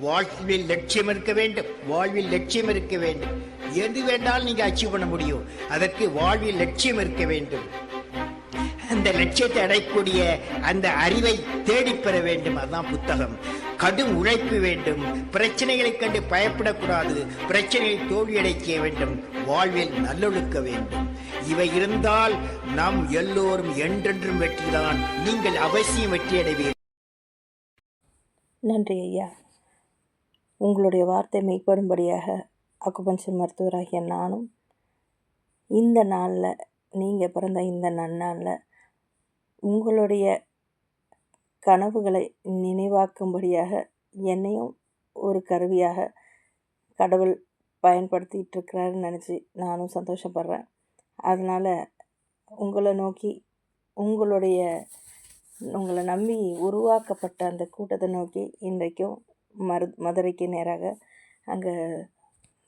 வாழ்வில் லட்சியம் இருக்க வேண்டும். வாழ்வில் லட்சியம் இருக்க வேண்டும். எது வேண்டாலும் நீங்க அச்சீவ் பண்ண முடியும். அதற்கு வாழ்வில் லட்சியம் இருக்க வேண்டும். அந்த லட்சியத்தை அடையக்கூடிய அந்த அறிவை தேடி பெற வேண்டும். அதுதான் புத்தகம். கடும் உழைப்பு வேண்டும். பிரச்சனைகளை கண்டு பயப்படக்கூடாது. பிரச்சனையை தோல்வியடைக்க வேண்டும். வாழ்வில் நல்லொழுக்க வேண்டும். இவை இருந்தால் நாம் எல்லோரும் என்றென்றும் வெற்றிதான். நீங்கள் அவசியம் வெற்றி அடைவீர்கள் நன்றி ஐயா. உங்களுடைய வார்த்தை மெய்ப்படும்படியாக அக்குபஞ்சர் மருத்துவராகிய நானும் இந்த நாளில் நீங்கள் பிறந்த இந்த நன்னாளில் உங்களுடைய கனவுகளை நினைவாக்கும்படியாக என்னையும் ஒரு கருவியாக கடவுள் பயன்படுத்திகிட்டு இருக்கிறாருன்னு நினச்சி நானும் சந்தோஷப்படுறேன். அதனால் உங்களை நோக்கி உங்களுடைய உங்களை நம்பி உருவாக்கப்பட்ட அந்த கூட்டத்தை நோக்கி இன்றைக்கும் மரு மதுரைக்கு நேராக அங்கே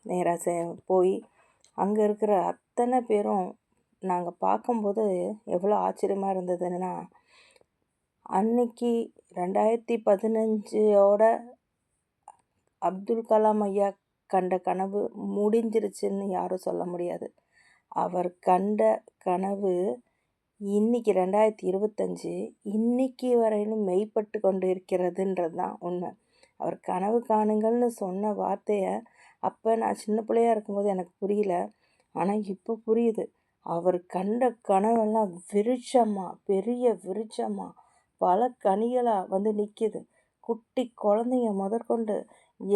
நேராக சே போய் அங்கே இருக்கிற அத்தனை பேரும் நாங்கள் பார்க்கும்போது எவ்வளோ ஆச்சரியமாக இருந்ததுன்னா அன்னைக்கு ரெண்டாயிரத்தி பதினஞ்சோட அப்துல் கலாம் ஐயா கண்ட கனவு முடிஞ்சிருச்சுன்னு யாரும் சொல்ல முடியாது. அவர் கண்ட கனவு இன்னைக்கு ரெண்டாயிரத்தி இருபத்தஞ்சி இன்னைக்கு வரையிலும் மெய்ப்பட்டு கொண்டு இருக்கிறதுன்றது தான் உண்மை. அவர் கனவு காணுங்கள்னு சொன்ன வார்த்தையை அப்போ நான் சின்ன பிள்ளையா இருக்கும்போது எனக்கு புரியல. ஆனால் இப்போ புரியுது. அவர் கண்ட கனவெல்லாம் விருட்சமாக பெரிய விருட்சமாக பல கனிகளாக வந்து நிற்கிது குட்டி குழந்தைங்க முதற்கொண்டு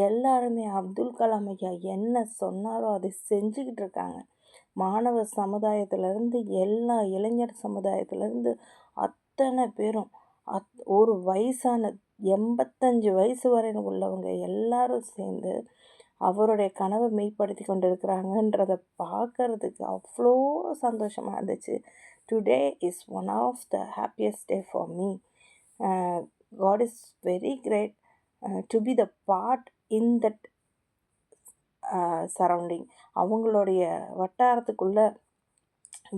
எல்லாருமே அப்துல் கலாம் ஐயா என்ன சொன்னாரோ அதை செஞ்சுக்கிட்டு இருக்காங்க. மாணவ சமுதாயத்திலேருந்து எல்லா இளைஞர் சமுதாயத்திலேருந்து அத்தனை பேரும் அத் ஒரு வயசான எண்பத்தஞ்சு வயசு வரையும் உள்ளவங்க எல்லாரும் சேர்ந்து அவருடைய கனவை மெய்ப்படுத்தி கொண்டு இருக்கிறாங்கன்றதை பார்க்கறதுக்கு அவ்வளோ சந்தோஷமாக இருந்துச்சு today is one of the happiest day for me God is very great to be the part in that surrounding அவங்களுடைய வட்டாரத்துக்குள்ளே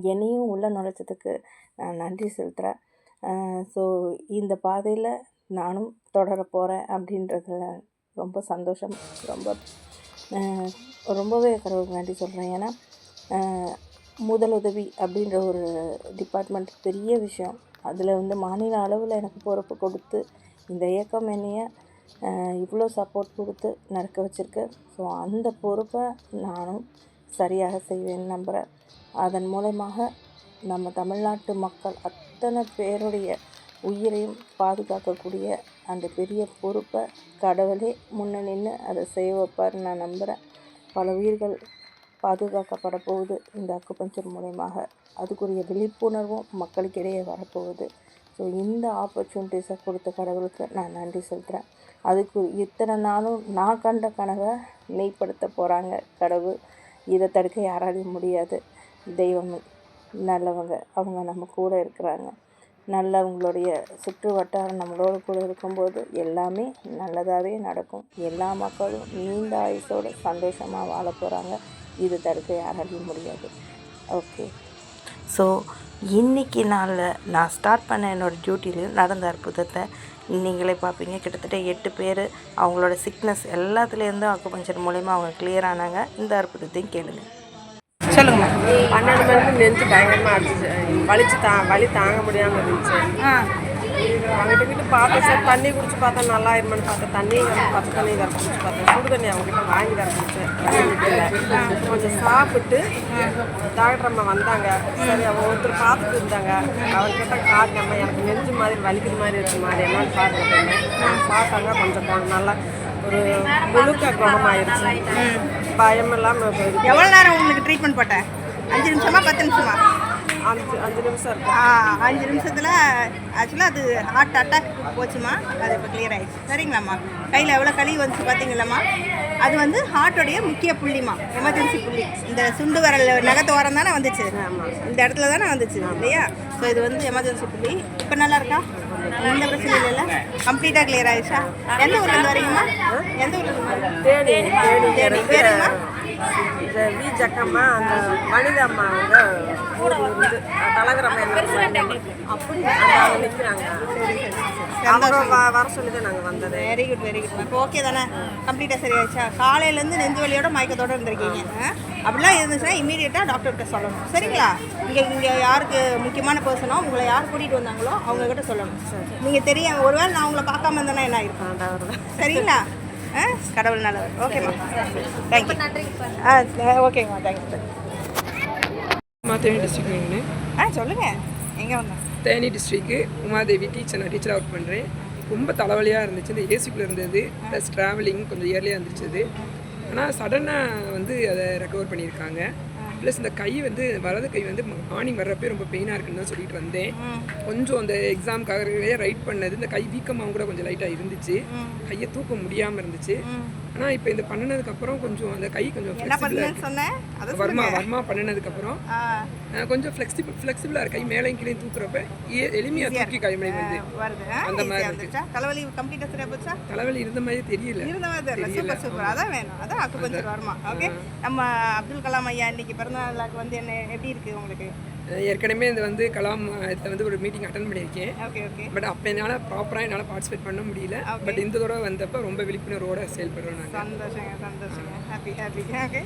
என்னையும் உள்ளே நுழைச்சதுக்கு நான் நன்றி செலுத்துகிறேன் ஸோ இந்த பாதையில் நானும் தொடர போகிறேன் அப்படின்றதுல ரொம்ப சந்தோஷம். ரொம்ப ரொம்பவே கடவுளுக்கு நன்றி சொல்கிறேன் ஏன்னா முதலுதவி அப்படின்ற ஒரு டிபார்ட்மெண்ட் பெரிய விஷயம். அதில் வந்து மாநில அளவில் எனக்கு பொறுப்பு கொடுத்து இந்த இயக்கம் என்னைய இவ்வளோ சப்போர்ட் கொடுத்து நடக்க வச்சுருக்கு. ஸோ அந்த பொறுப்பை நானும் சரியாக செய்வேன்னு நம்புகிறேன் அதன் மூலமாக நம்ம தமிழ்நாட்டு மக்கள் அத்தனை பேருடைய உயிரையும் பாதுகாக்கக்கூடிய அந்த பெரிய பொறுப்பை கடவுளே முன்ன நின்று அதை செய்ய வைப்பார்னு நான் நம்புகிறேன் பல உயிர்கள் பாதுகாக்கப்பட போகுது இந்த அக்குபஞ்சர் மூலயமாக. அதுக்குரிய விழிப்புணர்வும் மக்களுக்கிடையே வரப்போகுது. ஸோ இந்த ஆப்பர்ச்சுனிட்டிஸை கொடுத்த கடவுளுக்கு நான் நன்றி செலுத்துகிறேன் அதுக்கு இத்தனை நாளும் நான் கண்ட கனவை மெய்ப்படுத்த போகிறாங்க கடவுள். இதை தடுக்க யாராலையும் முடியாது. தெய்வம் நல்லவங்க. அவங்க நம்ம கூட இருக்கிறாங்க. நல்லவங்களுடைய சுற்று வட்டாரம் நம்மளோடு கூட இருக்கும்போது எல்லாமே நல்லதாகவே நடக்கும். எல்லா மக்களும் நீண்ட ஆயுசோடு சந்தோஷமாக வாழ போகிறாங்க இது தடுக்க யாராலையும் முடியாது. ஓகே. ஸோ இன்னைக்கு நாளில் நான் ஸ்டார்ட் பண்ண என்னோடய டியூட்டிலையும் நடந்த அற்புதத்தை நீங்களே பார்ப்பீங்க. கிட்டத்தட்ட எட்டு பேர் அவங்களோட சிக்னஸ் எல்லாத்துலேருந்தும் அக்குபஞ்சர் மூலயமா அவங்க கிளியர் ஆனாங்க. இந்த அற்புதத்தையும் கேளுங்க. சொல்லுங்கம்மா பன்னெண்டு மணிக்கு நெஞ்சு பயங்கரமாக அடிச்சு வலிச்சு தா வலி தாங்க முடியாமல் இருந்துச்சு. அவங்ககிட்ட கிட்ட பார்த்தேன் சார் தண்ணி குடிச்சு பார்த்தா நல்லா இருமான்னு பார்த்தேன். தண்ணி பச்சை தண்ணி வேறு குடிச்சு பார்த்தேன். சுடு தண்ணி அவங்ககிட்ட வாங்கி தர குடிச்சேன். கொஞ்சம் சாப்பிட்டு டாக்டர் அம்மா வந்தாங்க. சரி அவங்க ஒருத்தர் பார்த்துட்டு இருந்தாங்க. அவர்கிட்ட காட்டினம்மா எனக்கு நெஞ்சு மாதிரி வலிக்குது மாதிரி இருக்கு மாதிரி என்னன்னு பார்த்துட்டு பார்த்தாங்க கொஞ்சம் நல்லா ஒரு முழுக்க குணமாயிருச்சு. பயம் இல்லாமல் எவ்வளோ நேரம் உங்களுக்கு ட்ரீட்மெண்ட் போட்டேன்? அஞ்சு நிமிஷமா பத்து நிமிஷமா? அஞ்சு அஞ்சு நிமிஷம் இருக்கு. ஆ, அஞ்சு நிமிஷத்தில் ஆக்சுவலாக அது ஹார்ட் அட்டாக் போச்சுமா? அது இப்போ கிளியர் ஆயிடுச்சு. சரிங்களாம்மா? கையில் எவ்வளோ கழிவு வந்துச்சு பார்த்தீங்களாம்மா அது வந்து ஹார்ட்டோடைய முக்கிய புள்ளிமா எமர்ஜென்சி புள்ளி. இந்த சுண்டு விரல் நகத்து ஓரம் தானே வந்துச்சு? இந்த இடத்துல தானே வந்துச்சு இல்லையா? ஸோ இது வந்து எமர்ஜென்சி புள்ளி. இப்போ நல்லா இருக்கா? எந்த பிரச்சனையும் இல்லைல்ல? கம்ப்ளீட்டாக கிளியர் ஆயிடுச்சா? எந்த ஊர்லேருந்து வரீங்கம்மா? எந்த ஊர்லேருந்து தேடி தேடி ஜ- வி ஜக்கம்மா அந்த வனிதா அம்மா அவங்க ஊர்ல இருந்து தலகிரம அப்படி அவங்க நிற்கிறாங்க அவங்க வர சொல்லி தான் நாங்கள் வந்தது. வெரி குட் வெரி குட் இப்போ ஓகே தானே? கம்ப்ளீட்டாக சரியாச்சா காலையிலேருந்து நெஞ்சு வலியோட மயக்கத்தோட இருந்திருக்கீங்க? அப்படிலாம் இருந்துச்சுன்னா இமீடியட்டாக டாக்டர்கிட்ட சொல்லணும். சரிங்களா? இங்கே இங்கே யாருக்கு முக்கியமான பர்சனோ உங்களை யார் கூட்டிகிட்டு வந்தாங்களோ அவங்க கிட்ட சொல்லணும் நீங்கள் தெரியும் ஒருவேளை நான் உங்களை பார்க்காம இருந்தேன்னா என்ன ஆயிருக்கும்? சரிங்களா? ஆ கடவுள் நல்லவர். ஓகேம்மா தேங்க்யூ ஆ ஓகேங்கம்மா thank you Uma Theni district ஆ சொல்லுங்கள் எங்கே வந்தோம் தேனி டிஸ்ட்ரிக்கு உமாதேவி டீச்சர் நான் டீச்சராக ஒர்க் பண்ணுறேன் ரொம்ப தலைவலியாக இருந்துச்சு. இந்த ஏசிக்குள்ளே இருந்தது. ப்ளஸ் ட்ராவலிங் கொஞ்சம் இயர்லியாக இருந்துச்சு. ஆனால் சடனாக வந்து அதை ரெக்கவர் பண்ணியிருக்காங்க. ப்ளஸ் இந்த கை வந்து வலது கை வந்து மார்னிங் வர்றப்பே ரொம்ப பெயினாக இருக்குன்னு தான் சொல்லிட்டு வந்தேன். கொஞ்சம் அந்த எக்ஸாமுக்காகவே ரைட் பண்ணது. இந்த கை வீக்கமாக கூட கொஞ்சம் லைட்டாக இருந்துச்சு. கையை தூக்க முடியாமல் இருந்துச்சு. ஆனால் இப்போ இந்த பண்ணினதுக்கப்புறம் கொஞ்சம் அந்த கை கொஞ்சம். சொன்னேன்? வர்மா வர்மா பண்ணினதுக்கப்புறம் கொஞ்சம் ஃப்ளெக்சிபிள் ஃப்ளெக்சிபிளாக இருக்கு. கை மேலே கீழே தூக்குறப்ப எ- எளிமையா தூக்கி கைமணி வந்து? அந்த மாதிரி தலைவலி கம்ப்ளீட்டாக சரியா போச்சா? தலைவலி இருந்த மாதிரி தெரியல. இருந்த மாதிரி தெரியல. சூப்பர் சூப்பர் அதான் வேணும். அதான் அக்குபஞ்சர் வருமா. ஓகே நம்ம அப்துல் கலாம் ஐயா இன்னைக்கு பிறந்த நாளுக்கு வந்து என்ன எப்படி இருக்கு உங்களுக்கு? ஏற்கனவே இந்த வந்து கலாம் இதில் வந்து ஒரு மீட்டிங் அட்டன் பண்ணியிருக்கேன். Okay okay. பட் அப்போ என்னால் ப்ராப்பராக என்னால் பார்ட்டிசிபேட் பண்ண முடியல. பட் இந்த தடவை வந்தப்போ ரொம்ப விழிப்புணர்வோட செயல்படுறோம் நாங்கள் சந்தோஷங்க சந்தோஷங்க. Happy happy okay